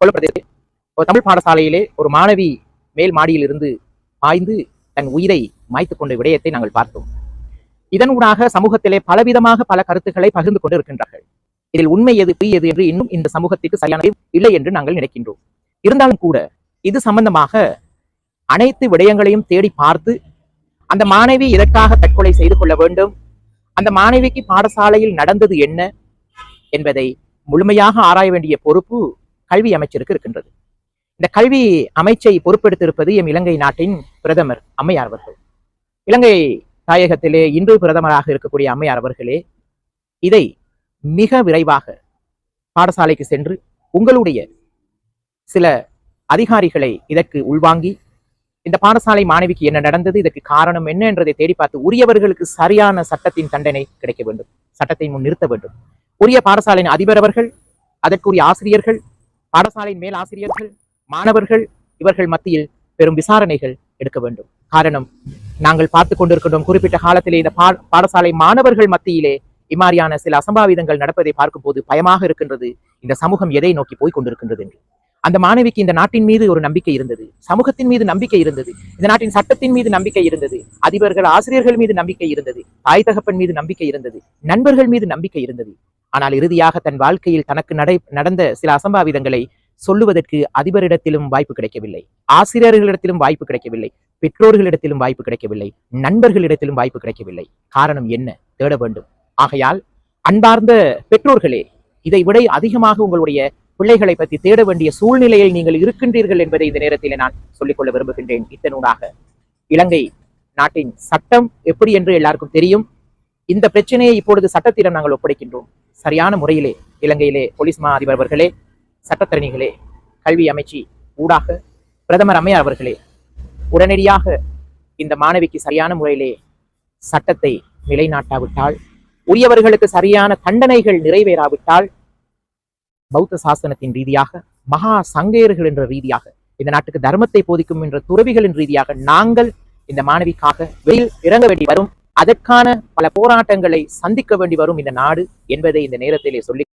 கொல்லப்பட்டது ஒரு தமிழ் பாடசாலையிலே ஒரு மாணவி மேல் மாடியில் இருந்து பாய்ந்து தன் உயிரை மாய்த்துக் கொண்ட விடயத்தை நாங்கள் பார்த்தோம். இதனூடாக சமூகத்திலே பலவிதமாக பல கருத்துக்களை பகிர்ந்து கொண்டு இருக்கின்றார்கள் இதில் உண்மை எது பொய் எது என்று இன்னும் இந்த சமூகத்திற்கு சரியான இல்லை என்று நாங்கள் நினைக்கின்றோம். இருந்தாலும் கூட இது சம்பந்தமாக அனைத்து விடயங்களையும் தேடி பார்த்து அந்த மாணவி எதற்காக தற்கொலை செய்து கொள்ள வேண்டும் அந்த மாணவிக்கு பாடசாலையில் நடந்தது என்ன என்பதை முழுமையாக ஆராய வேண்டிய பொறுப்பு கல்வி அமைச்சருக்கு இருக்கின்றது. இந்த கல்வி அமைச்சை பொறுப்பெடுத்திருப்பது எம் இலங்கை நாட்டின் பிரதமர் அம்மையார் அவர்கள். இலங்கை தாயகத்திலே இன்று பிரதமராக இருக்கக்கூடிய அம்மையார் அவர்களே இதை மிக விரைவாக பாடசாலைக்கு சென்று உங்களுடைய சில அதிகாரிகளை இதற்கு உள்வாங்கி இந்த பாடசாலை மாணவிக்கு என்ன நடந்தது இதற்கு காரணம் என்ன என்றதை தேடி பார்த்து உரியவர்களுக்கு சரியான சட்டத்தின் தண்டனை கிடைக்க வேண்டும் சட்டத்தை முன் நிறுத்த வேண்டும். உரிய பாடசாலையின் அதிபர் அவர்கள் அதற்குரிய ஆசிரியர்கள் பாடசாலையின் மேல் ஆசிரியர்கள் மாணவர்கள் இவர்கள் மத்தியில் பெரும் விசாரணைகள் எடுக்க வேண்டும். காரணம் நாங்கள் பார்த்து கொண்டிருக்கின்றோம் குறிப்பிட்ட காலத்திலே இந்த பாடசாலை மாணவர்கள் மத்தியிலே இம்மாதிரியான சில அசம்பாவிதங்கள் நடப்பதை பார்க்கும்போது பயமாக இருக்கின்றது. இந்த சமூகம் எதை நோக்கி போய் கொண்டிருக்கின்றது என்று. அந்த மாணவிக்கு இந்த நாட்டின் மீது ஒரு நம்பிக்கை இருந்தது. சமூகத்தின் மீது நம்பிக்கை இருந்தது. இந்த நாட்டின் சட்டத்தின் மீது நம்பிக்கை இருந்தது. அதிபர்கள் ஆசிரியர்கள் மீது நம்பிக்கை இருந்தது. தாய் தகப்பன் மீது நம்பிக்கை இருந்தது. நண்பர்கள் மீது நம்பிக்கை இருந்தது. ஆனால் இறுதியாக தன் வாழ்க்கையில் தனக்கு நடை நடந்த சில அசம்பாவிதங்களை சொல்லுவதற்கு அதிபரிடத்திலும் வாய்ப்பு கிடைக்கவில்லை. ஆசிரியர்களிடத்திலும் வாய்ப்பு கிடைக்கவில்லை. பெற்றோர்களிடத்திலும் வாய்ப்பு கிடைக்கவில்லை. நண்பர்களிடத்திலும் வாய்ப்பு கிடைக்கவில்லை. காரணம் என்ன? தேட வேண்டும். ஆகையால் அன்பார்ந்த பெற்றோர்களே இதை விட அதிகமாக உங்களுடைய பிள்ளைகளை பற்றி தேட வேண்டிய சூழ்நிலையில் நீங்கள் இருக்கின்றீர்கள் என்பதை இந்த நேரத்தில் நான் சொல்லிக்கொள்ள விரும்புகின்றேன். இத்தனூடாக. இலங்கை நாட்டின் சட்டம் எப்படி என்று எல்லாருக்கும் தெரியும். இந்த பிரச்சனையை இப்பொழுது சட்டத்திடம் நாங்கள் ஒப்படைக்கின்றோம். சரியான முறையிலே இலங்கையிலே போலீஸ் மா அதிபர் அவர்களே சட்டத்தரணிகளே கல்வி அமைச்சு ஊடாக பிரதமர் அம்மையார் அவர்களே உடனடியாக இந்த மாணவிக்கு சரியான முறையிலே சட்டத்தை நிலைநாட்டாவிட்டால் உரியவர்களுக்கு சரியான தண்டனைகள் நிறைவேறாவிட்டால் பௌத்த சாசனத்தின் ரீதியாக மகா சங்கையர்கள் என்ற ரீதியாக இந்த நாட்டுக்கு தர்மத்தை போதிக்கும் என்ற துறவிகளின் ரீதியாக நாங்கள் இந்த மாணவிக்காக வெளியில் இறங்க வேண்டி வரும். அதற்கான பல போராட்டங்களை சந்திக்க வேண்டி வரும் இந்த நாடு என்பதை இந்த நேரத்திலே சொல்லி